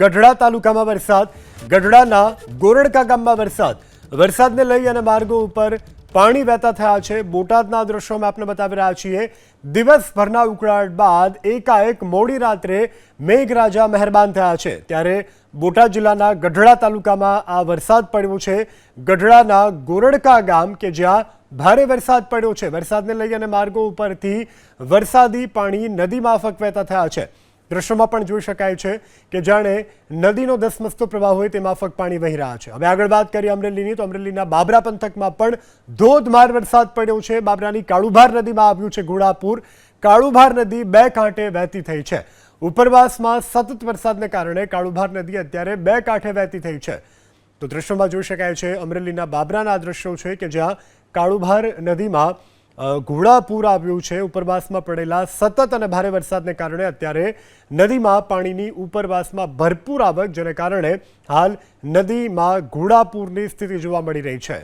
ગઢડા તાલુકામાં વરસાદ, ગઢડાના ગોરડકા ગામમાં વરસાદ. વરસાદને લઈ અને માર્ગો ઉપર પાણી વહેતા થયા છે. બોટાદના દ્રશ્યોમાં આપણે બતાવી રહ્યા છીએ, દિવસભરના ઉકળાટ બાદ એકાએક મોડી રાત્રે મેઘરાજા મહેરબાન થયા છે. ત્યારે બોટાદ જિલ્લાના ગઢડા તાલુકામાં આ વરસાદ પડ્યો છે. ગઢડાના ગોરડકા ગામ કે જ્યાં ભારે વરસાદ પડ્યો છે. વરસાદને લઈ અને માર્ગો ઉપરથી વરસાદી પાણી નદી માફક વહેતા થયા છે. દ્રશ્યોમાં પણ જોઈ શકાય છે કે જાણે નદીનો દસમસ્તો પ્રવાહ હોય તે માફક પાણી વહી રહ્યા છે. હવે આગળ વાત કરીએ અમરેલીની, તો અમરેલીના બાબરા પંથકમાં પણ ધોધમાર વરસાદ પડ્યો છે. બાબરાની કાળુભાર નદીમાં આવ્યું છે ઘોડાપુર. કાળુભાર નદી બે કાંઠે વહેતી થઈ છે. ઉપરવાસમાં સતત વરસાદને કારણે કાળુભાર નદી અત્યારે બે કાંઠે વહેતી થઈ છે. તો દ્રશ્યોમાં જોઈ શકાય છે અમરેલીના બાબરાના દ્રશ્યો છે કે જ્યાં કાળુભાર નદીમાં ઘોડાપૂર આવ્યું છે, ઉપરવાસમાં પડેલા સતત અને ભારે વરસાદને કારણે અત્યારે નદીમાં પાણીની ઉપરવાસમાં ભરપૂર આવક, જેને કારણે હાલ નદીમાં ઘોડાપૂરની સ્થિતિ જોવા મળી રહી છે.